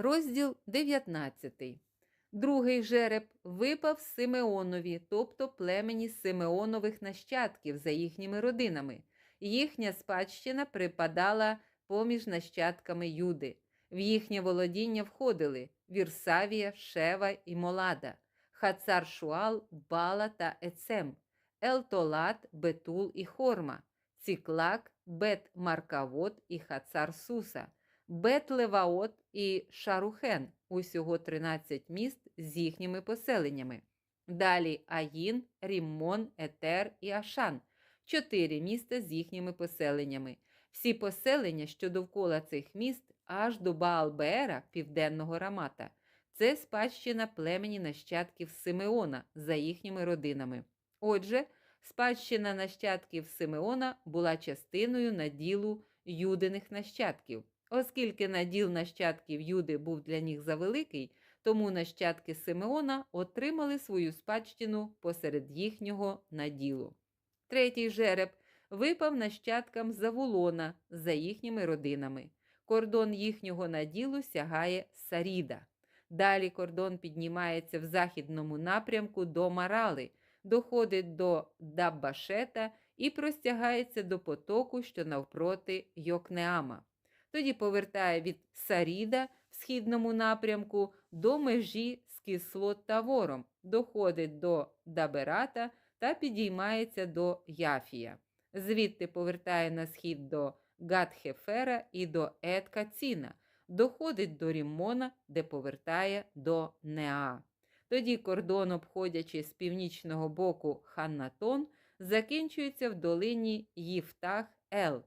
Розділ 19. Другий жереб випав Симеонові, тобто племені Симеонових нащадків за їхніми родинами. Їхня спадщина припадала поміж нащадками Юди. В їхнє володіння входили Вірсавія, Шева і Молада, Хацар Шуал, Бала та Ецем, Елтолат, Бетул і Хорма, Ціклак, Бет Маркавот і Хацар Суса, Бет Леваот і Шарухен, усього 13 міст з їхніми поселеннями. Далі Аїн, Ріммон, Етер і Ашан, чотири міста з їхніми поселеннями. Всі поселення, що довкола цих міст, аж до Баалбеера, південного Рамата. Це спадщина племені нащадків Симеона за їхніми родинами. Отже, спадщина нащадків Симеона була частиною наділу юдиних нащадків. Оскільки наділ нащадків Юди був для них завеликий, тому нащадки Симеона отримали свою спадщину посеред їхнього наділу. Третій жереб випав нащадкам Завулона за їхніми родинами. Кордон їхнього наділу сягає Саріда. Далі кордон піднімається в західному напрямку до Марали, доходить до Даббашета і простягається до потоку, що навпроти Йокнеама. Тоді повертає від Саріда в східному напрямку до межі з Кислот Тавором, доходить до Даберата та підіймається до Яфія. Звідти повертає на схід до Гатхефера і до Еткаціна, доходить до Ріммона, де повертає до Неа. Тоді кордон, обходячи з північного боку Ханнатон, закінчується в долині Їфтах Ел.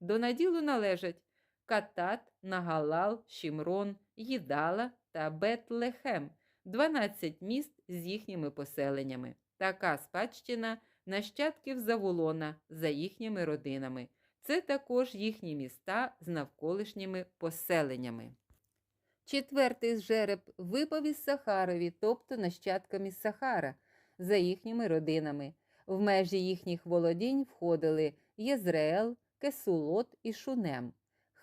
До наділу належать Катат, Нагалал, Шімрон, Їдала та Бетлехем 12 міст з їхніми поселеннями. Така спадщина нащадків Заволона за їхніми родинами. Це також їхні міста з навколишніми поселеннями. Четвертий жереб випав із Сахарові, тобто нащадками Сахара, за їхніми родинами. В межі їхніх володінь входили Єзреел, Кесулот і Шунем,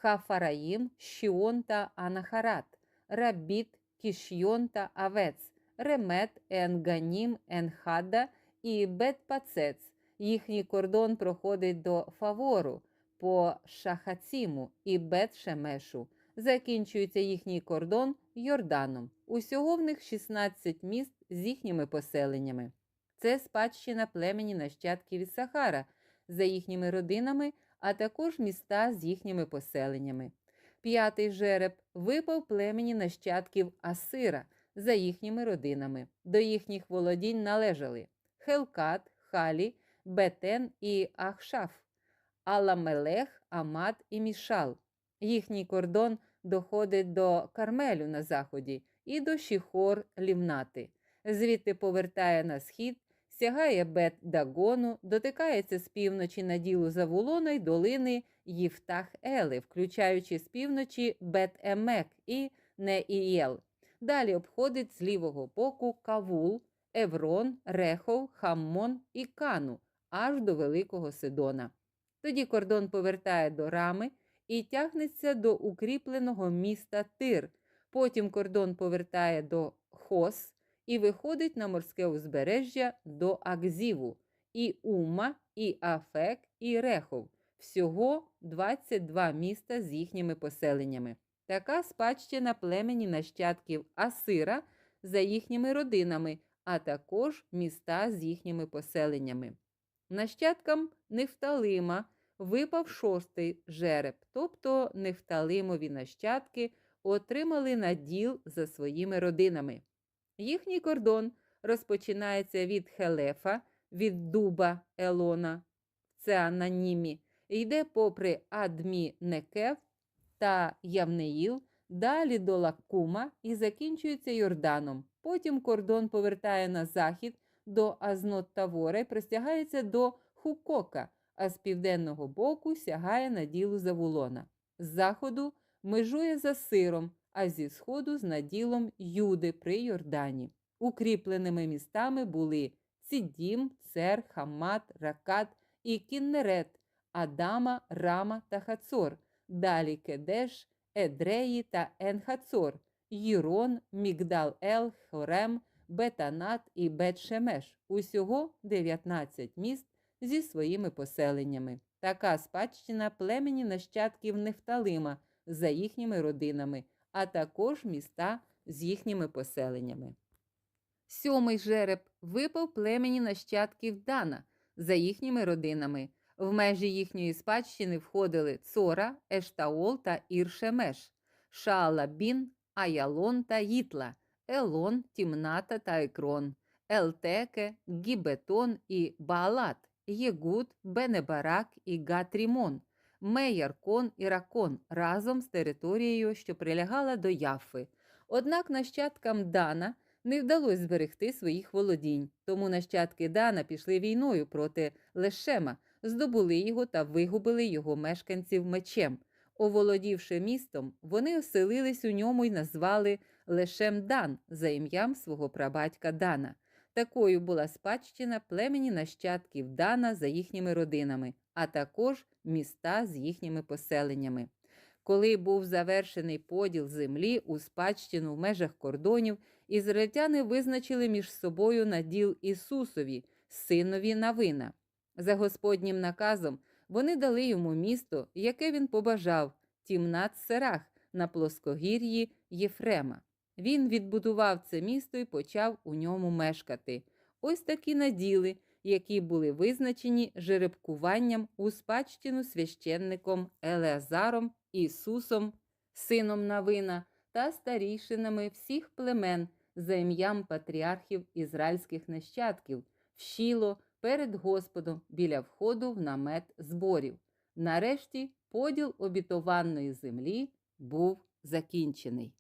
Хафараїм, Щіон та Анахарат, Рабіт, Кішйон та Авец, Ремет, Енганім, Енхада і Бетпацец. Їхній кордон проходить до Фавору по Шахаціму і Бет-Шемешу. Закінчується їхній кордон Йорданом. Усього в них 16 міст з їхніми поселеннями. Це спадщина племені нащадків із Сахара за їхніми родинами, а також міста з їхніми поселеннями. П'ятий жереб випав племені нащадків Асира за їхніми родинами. До їхніх володінь належали Хелкат, Халі, Бетен і Ахшаф, Аламелех, Амат і Мішал. Їхній кордон доходить до Кармелю на заході і до Шіхор Лівнати. Звідти повертає на схід, сягає Бет Дагону, дотикається з півночі на ділу Завулона й долини Їфтах Ели, включаючи з півночі Бет Емек і Неієл. Далі обходить з лівого боку Кавул, Еврон, Рехов, Хаммон і Кану аж до Великого Сидона. Тоді кордон повертає до рами і тягнеться до укріпленого міста Тир. Потім кордон повертає до Хос і виходить на морське узбережжя до Акзіву, і Ума, і Афек, і Рехов. Всього 22 міста з їхніми поселеннями. Така спадщина племені нащадків Асира за їхніми родинами, а також міста з їхніми поселеннями. Нащадкам Нефталима випав шостий жереб, тобто Нефталимові нащадки отримали наділ за своїми родинами. Їхній кордон розпочинається від Хелефа, від дуба Елона, це Ананімі, йде попри Адмі Некев та Явнеїл, далі до Лаккума і закінчується Йорданом. Потім кордон повертає на захід до Азнот-Тавора і простягається до Хукока, а з південного боку сягає на ділу Завулона. З заходу межує за сиром, а зі сходу з наділом Юди при Йордані. Укріпленими містами були Цідім, Цер, Хамат, Ракат і Кіннерет, Адама, Рама та Хацор, далі Кедеш, Едреї та Енхацор, Їрон, Мігдал-Ел, Хорем, Бетанат і Бет-Шемеш. Усього 19 міст зі своїми поселеннями. Така спадщина племені нащадків Нефталима за їхніми родинами, а також міста з їхніми поселеннями. Сьомий жереб випав племені нащадків Дана за їхніми родинами. В межі їхньої спадщини входили Цора, Ештаол та Іршемеш, Шаалабін, Аялон та Їтла, Елон, Тімната та Екрон, Елтеке, Гібетон і Баалат, Єгуд, Бенебарак і Гатрімон, Меяркон і Ракон разом з територією, що прилягала до Яфи. Однак нащадкам Дана не вдалося зберегти своїх володінь, тому нащадки Дана пішли війною проти Лешема, здобули його та вигубили його мешканців мечем. Оволодівши містом, вони оселились у ньому і назвали Лешем Дан за ім'ям свого прабатька Дана. Такою була спадщина племені нащадків Дана за їхніми родинами, а також міста з їхніми поселеннями. Коли був завершений поділ землі у спадщину в межах кордонів, ізраїльтяни визначили між собою наділ Ісусові, синові Навина. За Господнім наказом вони дали йому місто, яке він побажав, Тімнат Серах на плоскогір'ї Єфрема. Він відбудував це місто і почав у ньому мешкати. Ось такі наділи, які були визначені жеребкуванням у спадщину священником Елеазаром, Ісусом, сином Навина та старійшинами всіх племен за ім'ям патріархів ізраїльських нащадків, в Шіло перед Господом біля входу в намет зборів. Нарешті поділ обітованої землі був закінчений.